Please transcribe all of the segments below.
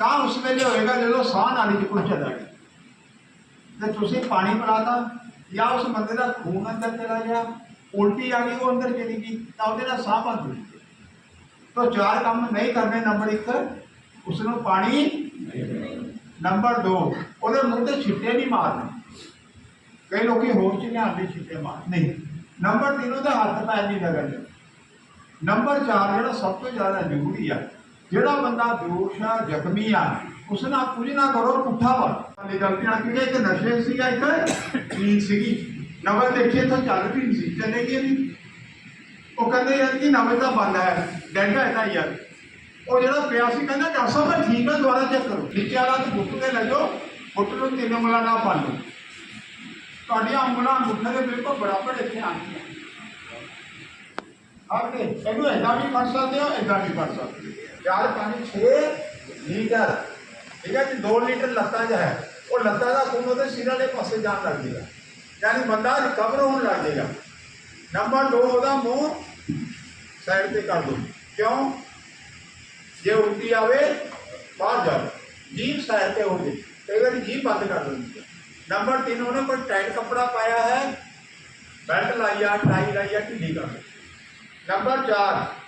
ਤਾਂ ਉਸ ਵੇਲੇ ਹੋਏਗਾ ਜਦੋਂ ਸਾਹ ਨਾਲੀ 'ਚ ਕੁਝ ਚਲਾ ਗਿਆ ਤੇ ਤੁਸੀਂ ਪਾਣੀ ਪਿਲਾਤਾ ਜਾਂ ਉਸ ਬੰਦੇ ਦਾ ਖੂਨ ਅੰਦਰ ਚਲਾ ਗਿਆ, ਉਲਟੀ ਆ ਗਈ, ਉਹ ਅੰਦਰ ਚਲੀ ਗਈ, ਤਾਂ ਉਹਦੇ ਨਾਲ ਸਾਹ ਬੰਦ ਹੋ ਗਿਆ ਤਾਂ ਚਾਰ ਕੰਮ ਨਹੀਂ ਕਰਨੇ, ਨੰਬਰ 1 ਉਸ ਨੂੰ ਪਾਣੀ ਨੰਬਰ 2 ਉਹਦੇ ਮੂੰਹ ਤੇ ਛਿੱਟੇ ਨਹੀਂ ਮਾਰਨੇ ਕਈ ਲੋਕੀ ਹੋਰ ਚ ਲਿਆਉਂਦੇ ਛਿੱਟੇ ਮਾਰ ਨਹੀਂ, ਨੰਬਰ 3 ਉਹਦੇ ਹੱਥ ਪੈਰ ਨਹੀਂ ਲੱਗਣੇ ਨੰਬਰ 4 ਜਿਹੜਾ ਸਭ ਤੋਂ ਜ਼ਿਆਦਾ ਜ਼ਰੂਰੀ ਆ ਜਿਹੜਾ ਬੰਦਾ ਬੇਹੋਸ਼ ਆ, ਜ਼ਖਮੀ ਆ, ਉਸ ਨਾਲ ਕੁਝ ਨਾ ਕਰੋ, ਪੁੱਠਾ ਵਾ। ਇਹ ਗਲਤੀਆਂ ਕਿ ਇੱਕ ਨਸ਼ੇ ਸੀਗਾ ਇੱਕ ਨੀਂਦ ਸੀਗੀ। ਨਵਲ ਦੇਖੇ ਤਾਂ ਚੱਲ ਵੀ ਨਹੀਂ ਸੀ ਚੱਲੇਗੀ ਨਹੀਂ। ਉਹ ਕਹਿੰਦੇ ਯਾਰ ਕਿ ਨਵਲ ਤਾਂ ਬੰਦ ਹੈ ਡੈਂਗਾ ਹੈ ਤਾਂ ਯਾਰ ਉਹ ਜਿਹੜਾ ਪਿਆ ਸੀ, ਕਹਿੰਦਾ ਡਾਕਟਰ ਸਾਹਿਬ, ਮੈਂ ਠੀਕ ਆ, ਦੁਬਾਰਾ ਚੈੱਕ ਕਰੋ। ਨੀਚੇ ਵਾਲਾ ਤੇ ਗੁੱਟ ਤੇ ਲੈ ਜਾਓ, ਗੁੱਟ ਨੂੰ ਤਿੰਨ ਉਂਗਲਾਂ ਨਾਲ ਪਾ ਲਓ। ਤੁਹਾਡੀਆਂ ਉਂਗਲਾਂ ਅੰਗੂਠੇ ਦੇ ਬਿਲਕੁਲ ਬਰਾਬਰ ਇੱਥੇ ਆਉਣਗੀਆਂ ਆਪਨੇ ਇਹਨੂੰ ਏਦਾਂ ਵੀ ਫੜ ਸਕਦੇ ਹੋ, ਏਦਾਂ ਵੀ ਫੜ ਸਕਦੇ। ਹੋ ਚਾਰ, ਪੰਜ 6 ਲੀਟਰ। ਠੀਕ ਹੈ ਜੀ 2 ਲੀਟਰ ਲੱਤਾਂ 'ਚ ਹੈ। ਉਹ ਲੱਤਾਂ ਦਾ ਖੂਨ ਉਹਦੇ ਸਿਰ ਵਾਲੇ ਪਾਸੇ ਜਾਣ ਲੱਗ ਜਾਏਗਾ। ਯਾਨੀ ਬੰਦਾ ਰਿਕਵਰ ਹੋਣ ਲੱਗ ਜਾਏਗਾ। ਨੰਬਰ 2 ਉਹਦਾ ਮੂੰਹ ਸਾਈਡ ਤੇ ਕਰ ਦੋ। ਕਿਉਂ? ਜੇ ਉਲਟੀ ਆਵੇ, ਬਾਹਰ ਜਾਵੇ ਜੀਭ ਸਾਈਡ ਤੇ ਹੋ ਜੇ। ਕਈ ਵਾਰੀ ਜੀਭ ਬੰਦ ਕਰ ਦਿੰਦੀ ਹੈ। ਨੰਬਰ 3 ਉਹਨੇ ਕੋਈ ਟਾਈਟ ਕੱਪੜਾ ਪਾਇਆ ਹੈ? ਬੈਲਟ ਲਾਈ ਆ ਟਾਈ ਲਾਈ ਆ, ਢਿੱਲੀ ਕਰ ਨੰਬਰ 4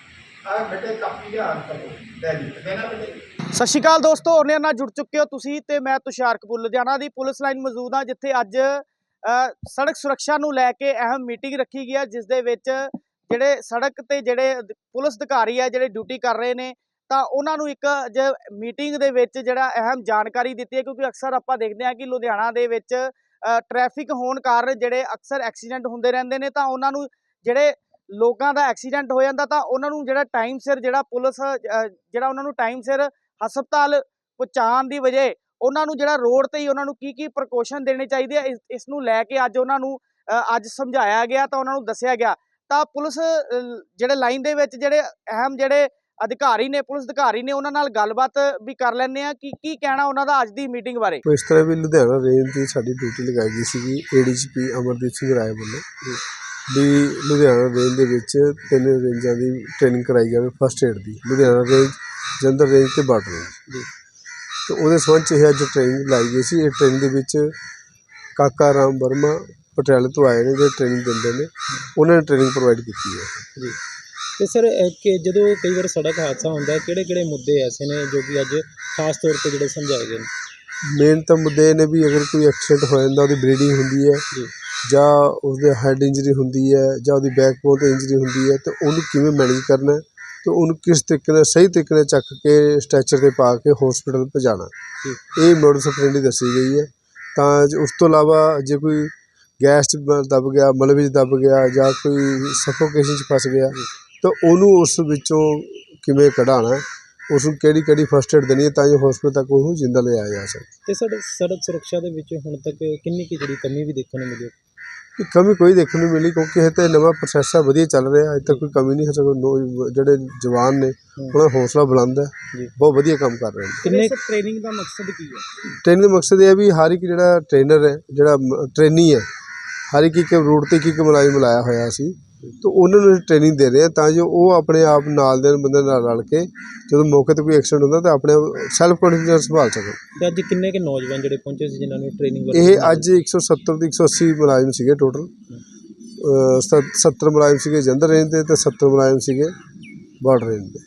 ਆ ਬੇਟੇ ਕਾਪੀ ਦੇ ਕਰੋ ਲੈ ਜੀ, ਦੇਣਾ ਬੇਟੇ। ਸਤਿ ਸ਼੍ਰੀ ਅਕਾਲ ਦੋਸਤੋ ਉਹਨਾਂ ਨਾਲ ਜੁੜ ਚੁੱਕੇ ਹੋ ਤੁਸੀਂ ਤੇ ਮੈਂ ਤੁਸ਼ਾਰ ਕਪੂਰ, ਲੁਧਿਆਣਾ ਦੀ ਪੁਲਿਸ ਲਾਈਨ ਮੌਜੂਦ ਹਾਂ, ਜਿੱਥੇ ਅੱਜ ਸੜਕ ਸੁਰੱਖਿਆ ਨੂੰ ਲੈ ਕੇ ਅਹਿਮ ਮੀਟਿੰਗ ਰੱਖੀ ਗਈ ਹੈ, ਜਿਸ ਦੇ ਵਿੱਚ ਜਿਹੜੇ ਸੜਕ ਤੇ ਜਿਹੜੇ ਪੁਲਿਸ ਅਧਿਕਾਰੀ ਆ ਜਿਹੜੇ ਡਿਊਟੀ ਕਰ ਰਹੇ ਨੇ, ਤਾਂ ਉਹਨਾਂ ਨੂੰ ਇੱਕ ਮੀਟਿੰਗ ਦੇ ਵਿੱਚ ਜਿਹੜਾ ਅਹਿਮ ਜਾਣਕਾਰੀ ਦਿੱਤੀ ਹੈ, ਕਿਉਂਕਿ ਅਕਸਰ ਆਪਾਂ ਦੇਖਦੇ ਹਾਂ ਕਿ ਲੁਧਿਆਣਾ ਦੇ ਵਿੱਚ ਟ੍ਰੈਫਿਕ ਹੋਣ ਕਾਰਨ ਜਿਹੜੇ ਅਕਸਰ ਐਕਸੀਡੈਂਟ ਹੁੰਦੇ ਰਹਿੰਦੇ ਨੇ, ਤਾਂ ਉਹਨਾਂ ਨੂੰ ਜਿਹੜੇ ਲੋਕਾਂ ਦਾ ਐਕਸੀਡੈਂਟ ਹੋ ਜਾਂਦਾ ਤਾਂ ਉਹਨਾਂ ਨੂੰ ਜਿਹੜਾ ਟਾਈਮ ਸਿਰ ਜਿਹੜਾ ਪੁਲਿਸ ਜਿਹੜਾ ਉਹਨਾਂ ਨੂੰ ਟਾਈਮ ਸਿਰ ਹਸਪਤਾਲ ਪਹੁੰਚਾਉਣ ਦੀ ਵਜ੍ਹਾ ਉਹਨਾਂ ਨੂੰ ਜਿਹੜਾ ਰੋਡ ਤੇ ਹੀ ਉਹਨਾਂ ਨੂੰ ਕੀ ਕੀ ਪ੍ਰੀਕਾਸ਼ਨ ਦੇਣੇ ਚਾਹੀਦੇ ਆ, ਇਸ- ਨੂੰ ਲੈ ਕੇ ਅੱਜ ਉਹਨਾਂ ਨੂੰ ਅੱਜ ਸਮਝਾਇਆ ਗਿਆ ਤਾਂ ਉਹਨਾਂ ਨੂੰ ਦੱਸਿਆ ਗਿਆ। ਤਾਂ ਪੁਲਿਸ ਜਿਹੜੇ ਲਾਈਨ ਦੇ ਵਿੱਚ ਜਿਹੜੇ ਅਹਿਮ ਜਿਹੜੇ ਅਧਿਕਾਰੀ ਨੇ, ਪੁਲਿਸ ਅਧਿਕਾਰੀ ਨੇ ਉਹਨਾਂ ਨਾਲ ਗੱਲਬਾਤ ਵੀ ਕਰ ਲੈਂਦੇ ਆ ਕਿ ਕੀ ਕਹਿਣਾ ਉਹਨਾਂ ਦਾ ਅੱਜ ਦੀ ਮੀਟਿੰਗ ਬਾਰੇ। ਇਸ ਤਰ੍ਹਾਂ ਵੀ ਲੁਧਿਆਣਾ ਰੇਂਜ ਦੀ ਸਾਡੀ ਡਿਊਟੀ ਲਗਾਈ ਗਈ ਸੀਗੀ ਏਡੀਜੀਪੀ ਅਮਰਦੀਪ ਸਿੰਘ ਰਾਏ ਵੱਲੋਂ। ਵੀ ਲੁਧਿਆਣਾ ਰੇਂਜ ਦੇ ਵਿੱਚ ਤਿੰਨ ਰੇਂਜਾਂ ਦੀ ਟ੍ਰੇਨਿੰਗ ਕਰਾਈ ਜਾਵੇ ਫਸਟ ਏਡ ਦੀ ਲੁਧਿਆਣਾ ਰੇਂਜ ਜਲੰਧਰ ਰੇਂਜ ਤੇ ਬਾਰਡਰ ਰੇਂਜ। ਤੇ ਉਹਦੇ ਸੰਬੰਧ 'ਚ ਇਹ ਅੱਜ ਟ੍ਰੇਨਿੰਗ ਲਾਈ ਗਈ ਸੀ। ਇਹ ਟ੍ਰੇਨਿੰਗ ਦੇ ਵਿੱਚ ਕਾਕਾ ਰਾਮ ਵਰਮਾ ਪਟਿਆਲੇ ਤੋਂ ਆਏ ਨੇ ਜਿਹੜੇ ਟ੍ਰੇਨਿੰਗ ਦਿੰਦੇ ਨੇ ਉਹਨਾਂ ਨੇ ਟ੍ਰੇਨਿੰਗ ਪ੍ਰੋਵਾਈਡ ਕੀਤੀ ਹੈ। ਤੇ ਸਰ ਅਹ, ਕਿ ਜਦੋਂ ਕਈ ਵਾਰ ਸੜਕ ਹਾਦਸਾ ਹੁੰਦਾ ਹੈ ਕਿਹੜੇ ਕਿਹੜੇ ਮੁੱਦੇ ਐਸੇ ਨੇ ਜੋ ਕਿ ਅੱਜ ਖਾਸ ਤੌਰ ਤੇ ਜਿਹੜੇ ਸਮਝਾਏ ਗਏ ਨੇ? ਮੇਨ ਤਾਂ ਮੁੱਦੇ ਇਹ ਨੇ ਵੀ ਅਗਰ ਕੋਈ ਐਕਸੀਡੈਂਟ ਹੋ ਜਾਂਦਾ ਉਹਦੀ ਬਲੀਡਿੰਗ ਹੁੰਦੀ ਹੈ। ਜੀ। ਜਾਂ ਉਸਦੇ ਹੈਡ ਇੰਜਰੀ ਹੁੰਦੀ ਹੈ ਜਾਂ ਉਹਦੀ ਬੈਕ ਬੋਨ ਤੇ ਇੰਜਰੀ ਹੁੰਦੀ ਹੈ ਤੇ ਉਹਨੂੰ ਕਿਵੇਂ ਮੈਨੇਜ ਕਰਨਾ ਹੈ ਤੇ ਉਹਨੂੰ ਕਿਸ ਤਰੀਕੇ ਨਾਲ ਸਹੀ ਤਰੀਕੇ ਨਾਲ ਚੱਕ ਕੇ ਸਟ੍ਰੈਚਰ ਤੇ ਪਾ ਕੇ ਹਸਪੀਟਲ ਪਹੁੰਚਾਉਣਾ ਇਹ ਮੋਡਸ ਆਪਰੇਂਡੀ ਦੱਸੀ ਗਈ ਹੈ। ਤਾਂ ਜ- ਉਸ ਤੋਂ ਇਲਾਵਾ ਜੇ ਕੋਈ ਗੈਸ 'ਚ ਬ- ਦਬ ਗਿਆ ਮਲਬੇ 'ਚ ਦਬ ਗਿਆ ਜਾਂ ਕੋਈ ਸਫੋਕੇਸ਼ਨ 'ਚ ਫਸ ਗਿਆ ਤਾਂ ਉਹਨੂੰ ਉਸ ਵਿੱਚੋਂ ਕਿਵੇਂ ਕਢਾਉਣਾ ਉਸ ਨੂੰ ਕਿਹੜੀ ਕਿਹੜੀ ਫਸਟ ਏਡ ਦੇਣੀ ਹੈ ਤਾਂ ਜੋ ਹਸਪੀਟਲ ਤੱਕ ਉਹਨੂੰ ਜਿੰਦਾ ਲਿਆਇਆ ਜਾ ਸਕੇ? ਤੇ ਸਰ ਸੜਕ ਸੁਰੱਖਿਆ ਦੇ ਵਿੱਚ ਹੁਣ ਤੱਕ ਕਿੰਨੀ ਕੀ ਜਿਹੜੀ ਕਮੀ ਵੀ ਦੇਖਣ ਨੂੰ ਮਿਲੀ ਹੈ? ਕਿ ਕਮੀ ਕੋਈ ਦੇਖਣ ਨੂੰ ਮਿਲੀ ਕਿਉਂਕਿ ਇਹ ਤਾਂ ਨਵਾਂ ਪ੍ਰੋਸੈਸ ਹੈ ਵਧੀਆ ਚੱਲ ਰਿਹਾ। ਅਜੇ ਤੱਕ ਕੋਈ ਕਮੀ ਨਹੀਂ ਹੈ ਸਗੋਂ ਨੌ- ਜਿਹੜੇ ਜਵਾਨ ਨੇ ਉਹਨਾਂ ਦਾ ਹੌਸਲਾ ਬੁਲੰਦ ਹੈ। ਬਹੁਤ ਵਧੀਆ ਕੰਮ ਕਰ ਰਹੇ ਨੇ। ਕਿੰਨੇ ਟ੍ਰੇਨਿੰਗ ਦਾ ਮਕਸਦ ਕੀ ਹੈ? ਟ੍ਰੇਨਿੰਗ ਦਾ ਮਕਸਦ ਇਹ ਹੈ ਵੀ ਹਰ ਇੱਕ ਜਿਹੜਾ ਟ੍ਰੇਨਰ ਹੈ ਜਿਹੜਾ ਟ੍ਰੇਨੀ ਹੈ ਹਰ ਇੱਕ ਇੱਕ ਰੂਟ ਤੇ ਇੱਕ ਇੱਕ ਮੁਲਾਜ਼ਮ ਲਾਇਆ ਹੋਇਆ ਸੀ। ਤਾਂ ਉਹਨਾਂ ਨੂੰ ਟ੍ਰੇਨਿੰਗ ਦੇ ਰਹੇ ਆ ਤਾਂ ਜੋ ਉਹ ਆਪਣੇ ਆਪ ਨਾਲ ਦੇ ਬੰਦੇ ਨਾਲ ਰਲ ਕੇ ਜਦੋਂ ਮੌਕੇ ਤੇ ਕੋਈ ਐਕਸੀਡੈਂਟ ਹੁੰਦਾ ਤਾਂ ਆਪਣੇ ਸੈਲਫ ਕੌਨਫੀਡੈਂਸ ਸੰਭਾਲ ਸਕਣ। ਤੇ ਅੱਜ ਕਿੰਨੇ ਕੇ ਨੌਜਵਾਨ ਜਿਹੜੇ ਪਹੁੰਚੇ ਸੀ ਜਿਨ੍ਹਾਂ ਨੂੰ ਟ੍ਰੇਨਿੰਗ ਇਹ ਅੱਜ 170 ਤੋਂ 180 ਮੁਲਾਜ਼ਮ ਸੀਗੇ ਟੋਟਲ 70 ਮੁਲਾਜ਼ਮ ਸੀਗੇ ਜੰਦਰ ਰੇਂਜ ਦੇ ਤੇ 70 ਮੁਲਾਜ਼ਮ ਸੀਗੇ ਬਾਰਡਰ ਰੇਂਜ ਦੇ।